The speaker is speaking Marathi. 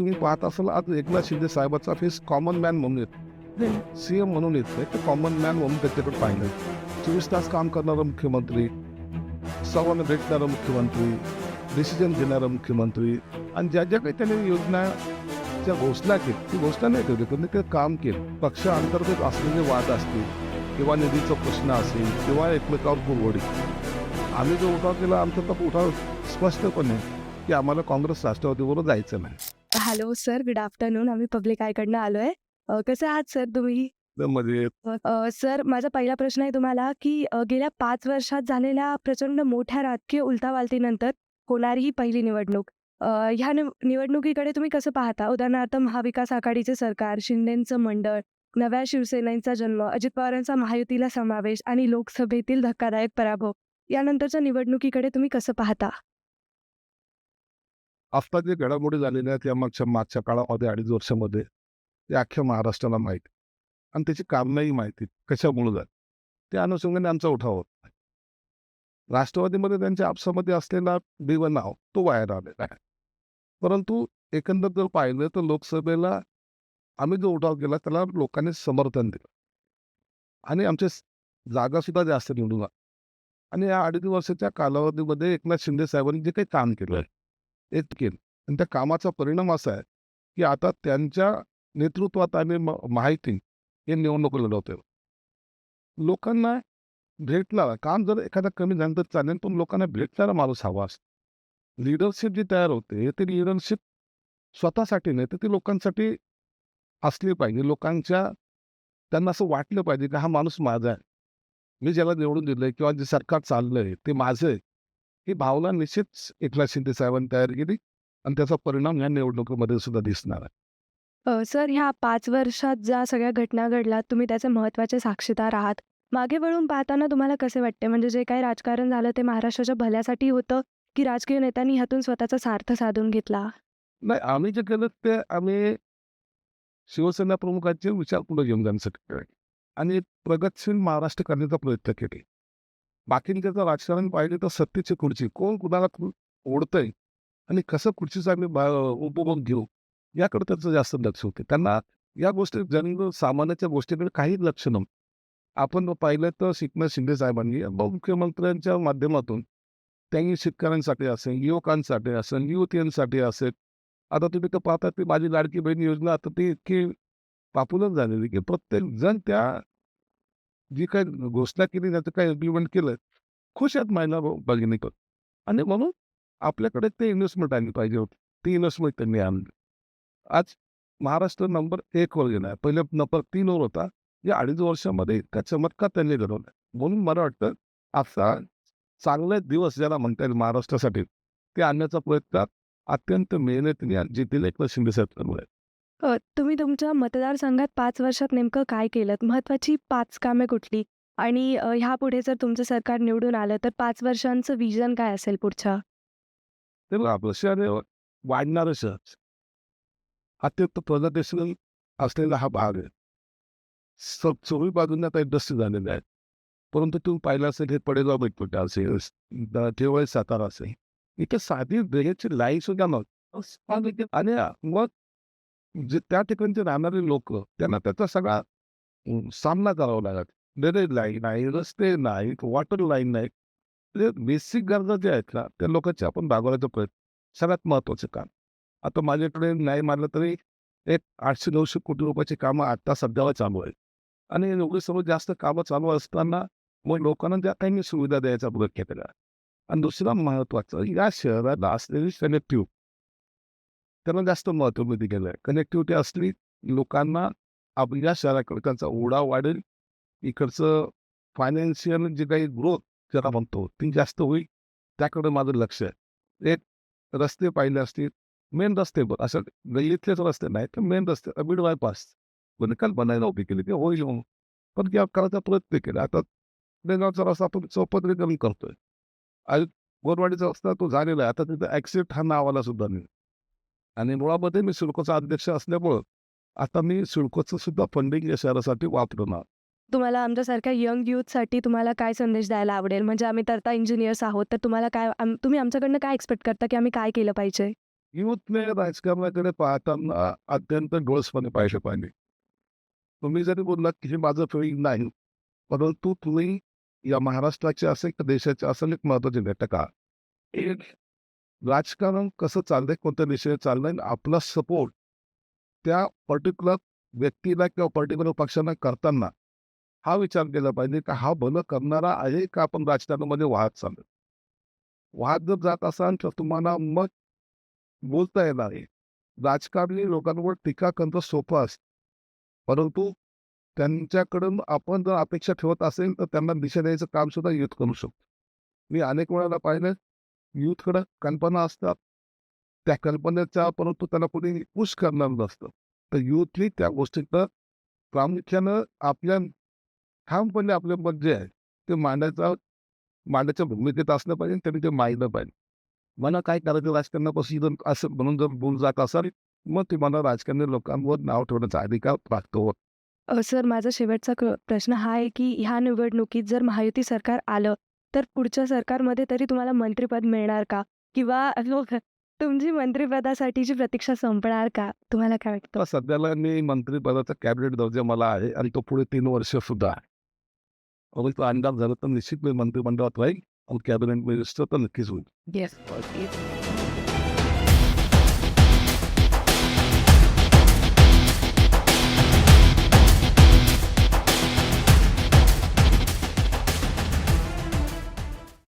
तुम्ही पाहत असाल आज एकनाथ शिंदे साहेबाचा फेस कॉमन मॅन म्हणून येत. सीएम म्हणून येत. नाही तर कॉमन मॅन म्हणून त्याच्याकडे पाहिलं. चोवीस तास काम करणारा मुख्यमंत्री सर्वांना भेटणारा मुख्यमंत्री डिसिजन घेणारा मुख्यमंत्री आणि ज्या ज्या काही त्यांनी योजना ज्या घोषणा केली ती घोषणा नाही ठेवली पण ते काम केलं. पक्षांतर्गत असलेले वाद असतील किंवा निधीचा प्रश्न असेल किंवा एकमेकावर कुरवडी आम्ही जो उठाव केला आमचा तर उठाव स्पष्टपणे की आम्हाला काँग्रेस राष्ट्रवादीबरोबर जायचं नाही. Hello sir good afternoon. आम्ही पब्लिक आयकडनं आलोय. कसे आहात सर तुम्ही? सर माझा पहिला प्रश्न आहे तुम्हाला की गेल्या पाच वर्षात झालेल्या प्रचंड मोठ्या राजकीय उलथापालथीनंतर होणारी ही पहिली निवडणूक. ह्या निव- निवडणुकीकडे तुम्ही कसं पाहता? उदाहरणार्थ महाविकास आघाडीचे सरकार शिंदेचं मंडळ नव्या शिवसेनेचा जन्म अजित पवारांचा महायुतीला समावेश आणि लोकसभेतील धक्कादायक पराभव. यानंतरच्या निवडणुकीकडे तुम्ही कसं पाहता? आता जे घडामोडी झालेल्या आहेत या मागच्या मागच्या काळामध्ये अडीच वर्षामध्ये ते अख्ख्या महाराष्ट्राला माहीत. आणि त्याची कारणंही माहिती कशामुळे झाली? त्या अनुषंगाने आमचा उठाव होत नाही. राष्ट्रवादीमध्ये त्यांच्या आपसामध्ये असलेला देव नाव तो बाहेर आलेला आहे. परंतु एकंदर जर पाहिलं तर लोकसभेला आम्ही जो उठाव केला त्याला लोकांनी समर्थन दिलं. आणि आमचे जागासुद्धा जास्त निवडून आणि या अडीच वर्षाच्या कालावधीमध्ये एकनाथ शिंदे साहेबांनी जे काही काम केलं आहे एक केलं आणि त्या कामाचा परिणाम असा आहे की आता त्यांच्या नेतृत्वात आणि माहिती हे निवडणूक लढवते. लोकांना भेटणारा काम जर एखादा कमी झालं तर चालेल पण लोकांना भेटणारा माणूस हवा असतो. लिडरशिप जी तयार होते ते लिडरशिप स्वतःसाठी नाही तर ती लोकांसाठी असली पाहिजे. लोकांच्या त्यांना असं वाटलं पाहिजे की हा माणूस माझा आहे. मी ज्याला निवडून दिलंय किंवा जे सरकार चाललंय ते माझं आहे. ही भावना निश्चित एकनाथ शिंदे साहेबांनी तयार केली आणि त्याचा परिणाम या निवडणुकीमध्ये सुद्धा दिसणार आहे. सर ह्या पाच वर्षात ज्या सगळ्या घटना घडल्या तुम्ही त्याचे महत्त्वाचे साक्षीदार आहात. मागे वळून पाहताना तुम्हाला कसे वाटते? म्हणजे जे काही राजकारण झालं ते महाराष्ट्राच्या भल्यासाठी होतं की राजकीय नेत्यांनी ह्यातून स्वतःचा स्वार्थ साधून घेतला? नाही आम्ही जे केलं ते आम्ही शिवसेना प्रमुखांचे विचार पुढे घेऊन जाण्यासाठी आणि प्रगतशील महाराष्ट्र करण्याचा प्रयत्न केले. बाकींचं राजकारण पाहिजे तर सत्तेची खुर्ची. कोण कुणाला ओढतंय आणि कसं खुर्चीचा आम्ही बा- उपभोग घेऊ याकडे त्याचं जास्त लक्ष होते. त्यांना या गोष्टी जन सामान्याच्या गोष्टीकडे काही लक्ष नव्हतं. आपण पाहिलं तर शिकणार शिंदे साहेबांनी मुख्यमंत्र्यांच्या माध्यमातून त्यांनी शेतकऱ्यांसाठी असेल युवकांसाठी असेल युवतींसाठी असेल. आता तुम्ही तर पाहता ती माझी लाडकी बहीण योजना आता ती इतकी पॉप्युलर झालेली की प्रत्येक जण त्या जी काय घोषणा केली त्याचं काय इम्प्लिमेंट केलं खुश आहेत महिला भगिनी पण. आणि म्हणून आपल्याकडे ते इन्व्हेस्टमेंट आली पाहिजे होती. ती इन्व्हेस्टमेंट त्यांनी आणली. आज महाराष्ट्र नंबर एक वर गेला. आहे पहिले नंबर तीन वर होता. या अडीच वर्षामध्ये इतका चमत्कार त्यांनी घडवला. म्हणून मला वाटतं असा चांगले दिवस ज्याला म्हणता येईल महाराष्ट्रासाठी ते आणण्याचा प्रयत्न अत्यंत मेहनतीने जिथे जिद्दीने एकनाथ शिंदे साहेब चालू आहे अ, तुम्ही तुमच्या मतदारसंघात पाच वर्षात नेमकं काय केलं? महत्त्वाची पाच कामे कुठली? आणि अ, ह्यापुढे जर तुमचं सरकार निवडून आलं तर पाच वर्षांचं विजन काय असेल पुढच्या ते बघा आपलं शहर हे वाढणारं शहर अत्यंत प्रगतीशील असलेला हा भाग आहे. स- चोही बाजूने आता इंडस्ट्री झालेल्या आहेत. परंतु तुम्ही पाहिलं असेल हे पडेगाव बैठपट्टा असेल देवळे सातारा असेल. इथे साधी ड्रेनेजची लाईन सुद्धा नव्हती. आणि मग जे त्या ठिकाणचे राहणारे लोक त्यांना त्याचा सगळा सामना करावा लागत ड्रेनेज लाईन नाही रस्ते नाही वॉटर लाईन नाही. बेसिक गरजा ज्या आहेत ना त्या लोकांचे आपण भागवण्याचा प्रयत्न सगळ्यात महत्वाचं काम. आता माझ्याकडे नाही मानलं तरी एक आठशे नऊशे कोटी रुपयाची कामं आत्ता सध्याला चालू आहेत. आणि एवढी सर्व जास्त कामं चालू असताना मग लोकांना त्या काही मी सुविधा द्यायचा प्रयत्न केलेला आणि दुसरा महत्वाचं या शहराला असलेली कनेक्टिव्ह त्यांना जास्त महत्त्व मी दिलेलं आहे कनेक्टिव्हिटी असली लोकांना आपल्या शहराकडे त्यांचा ओढा वाढेल. इकडचं फायनान्शियल जे काही ग्रोथ ज्याला म्हणतो ती जास्त होईल. त्याकडे माझं लक्ष आहे. एक रस्ते पाहिले असतील मेन रस्ते बघ. असं गल्लीतलेच रस्ते नाही तर मेन रस्ते मिड बायपास काल बनायन उभी केली ते होईल म्हणून. पण त्या करायचा प्रयत्न केला आता बेगावचा रस्ता आपण कमी करतोय. आज गोरवाडीचा रस्ता तो झालेला आहे. आता तिथं ॲक्सिडेंट हा नावाला सुद्धा नाही. आणि मुळामध्ये मी सिडकोचा अध्यक्ष असल्यामुळं आता मी सिडकोचं सुद्धा फंडिंग या शहरासाठी वापरणार. तुम्हाला आमच्यासारख्या यंग यूथसाठी तुम्हाला काय संदेश द्यायला आवडेल? म्हणजे आम्ही तर आता इंजिनियर्स आहोत तर तुम्हाला काय आम- तुम्ही आमच्याकडनं काय एक्सपेक्ट करता की आम्ही काय केलं पाहिजे? युथने राजकारणाकडे पाहताना अत्यंत डोळसपणे पाहिजे पाहिजे. तुम्ही जरी बोललात की हे माझं फिल्ड नाही परंतु तुम्ही या महाराष्ट्राचे असेल देशाचे असेल एक महत्त्वाचे घटक आहात. एक राजकारण कसं चाललंय कोणत्या दिशेने चाललंय आणि आपला सपोर्ट त्या पर्टिक्युलर व्यक्तीला किंवा पर्टिक्युलर पक्षांना करताना हा विचार केला पाहिजे का हा भलं करणारा आहे का आपण राजकारणामध्ये वाहत चाललो वाहत जर जात असाल तर तुम्हाला मग बोलता येणार आहे. राजकारणी लोकांवर टीका करणं सोपं असतं परंतु त्यांच्याकडून आपण जर अपेक्षा ठेवत असेल तर त्यांना दिशा द्यायचं काम सुद्धा युथ करू शकतो. मी अनेक वेळाला पाहिलं युथकडं कल्पना असतात. त्या कल्पनेचा परंतु त्याला कोणी पुश करणार नसतं. तर युथनी त्या गोष्टीचं प्रामुख्यानं आपल्या ठामपणे आपले मत जे आहे ते मांडायचा मांडायच्या भूमिकेत असलं पाहिजे त्यांनी ते मांडलं पाहिजे. मला काय करायचं राजकारणापासून असं म्हणून जर बोल जात असाल मग ते मला राजकारणी लोकांवर नाव ठेवण्याचा अधिकार प्राप्त होत सर माझा शेवटचा प्रश्न हा आहे की ह्या निवडणुकीत जर महायुती सरकार आलं तर पुढच्या सरकारमध्ये तरी तुम्हाला मंत्रिपद मिळणार का? किंवा तुमची मंत्रिपदासाठीची प्रतीक्षा संपणार का? तुम्हाला काय वाटतं? तर सध्याला मी मंत्रिपदाचा कॅबिनेट दर्जा मला आहे आणि तो पुढे तीन वर्ष सुद्धा आहे. परंतु अंदाज झाला तर निश्चित मी मंत्रिमंडळात राहील आणि कॅबिनेट मिनिस्टर तर नक्कीच होईल. येस